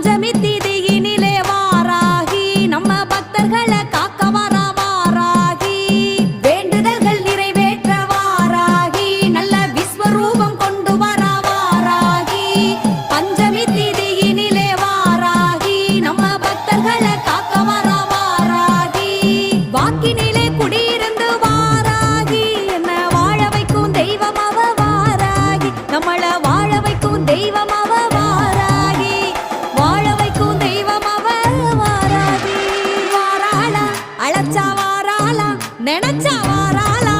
பஞ்சமி திதியினிலே வாராகி நம்ம பக்தர்களை காக்க வாராகி. வேண்டுதல்கள் நிறைவேற்ற வாராகி விஸ்வரூபம் கொண்டு வர வாராகி. பஞ்சமி திதியினிலே வாராகி நம்ம பக்தர்களை காக்க வாராகி. வாக்கினி நினைச்சா வாராளா? நினைச்சா வாராளா?